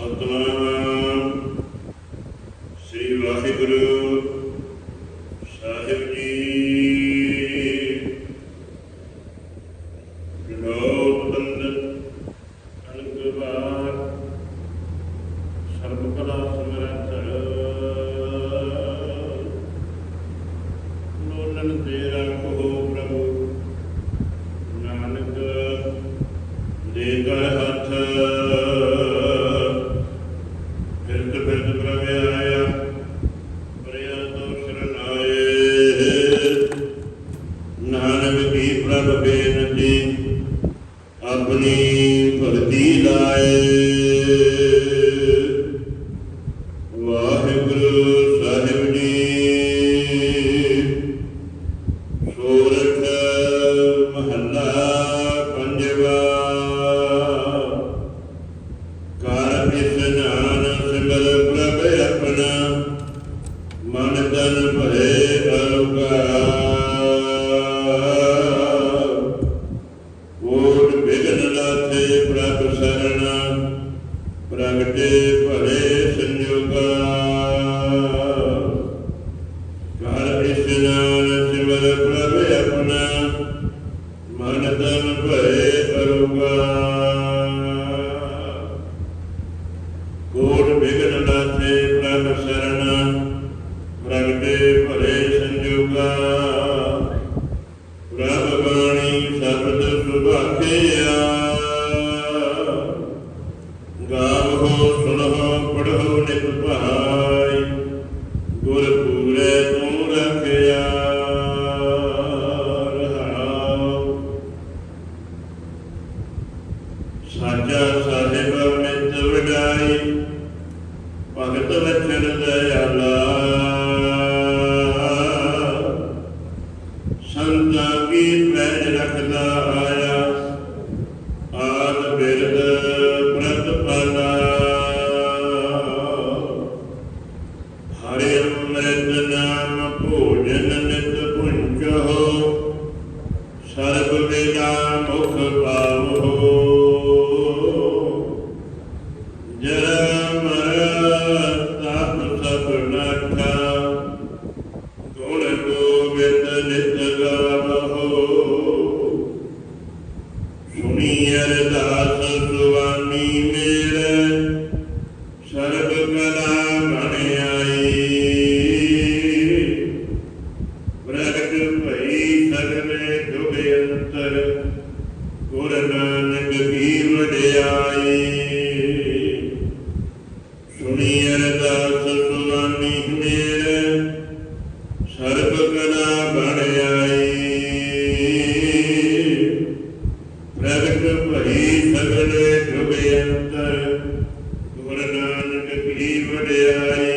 ਸਤਨਾਮ। ਸ੍ਰੀ ਵਾਹਿਗੁਰੂ ਸਾਹਿਬ ਜੀ। ਲੋਕ ਬੰਦਨ ਅਨੰਗਵਾਰ ਸਰਬ ਕਲਾ ਸਮਰਥ। ਲੋਲਨ ਤੇਰਾ ਕਹੋ ਪ੍ਰਭੂ। ਨਾਨਕ, ਦੇ ਕਰ ਹੱਥ। ਫਿਰਤ ਫਿਰਤ ਆਇਆ ਪਰਿਆ ਤੋ ਸ਼ਰਨ ਆਏ ਨਾਨਕ ਦੀ ਪ੍ਰਭ ਬੇਨਤੀ ਆਪਣੀ ਭਗਤੀ ਲਾਏ। ਕੋਟ ਬਿਗਨ ਲਾਥੇ ਪ੍ਰਭ ਸਰਣਾ ਗਾਵੋ ਸੁਣੋ ਪੜੋ ਨਿਤ ਭਾਈ ਗੁਰ ਪੂਰੇ ਤੂੰ ਰਖਿਆ ਰਹਾਉ ਸਾਚਾ ਸਾਹਿਬ ਮਿਤ ਵਡਾਈ, ਭਗਤ ਵਚਨ ਦਇਆਲਾ। ਅੰਮ੍ਰਿਤ ਨਾਮ ਭੋਜਨ ਨਿਤ ਪੁੰਚੋ ਸਰਬ ਵੇਦਾ ਮੁਖ ਪਾਵੋ ਵਡਿਆਈ। ਸੁਣੀ ਅਰਦਾਸ ਸੁਆਮੀ ਮੇਰੇ ਸਰਬ ਕਲਾ ਬਣ ਆਈ ਪ੍ਰਗਟ ਭਈ ਸਗਲੇ ਦੁਖ ਅੰਤਰ, ਗੁਰ ਨਾਨਕ ਕੀ ਵਡਿਆਈ।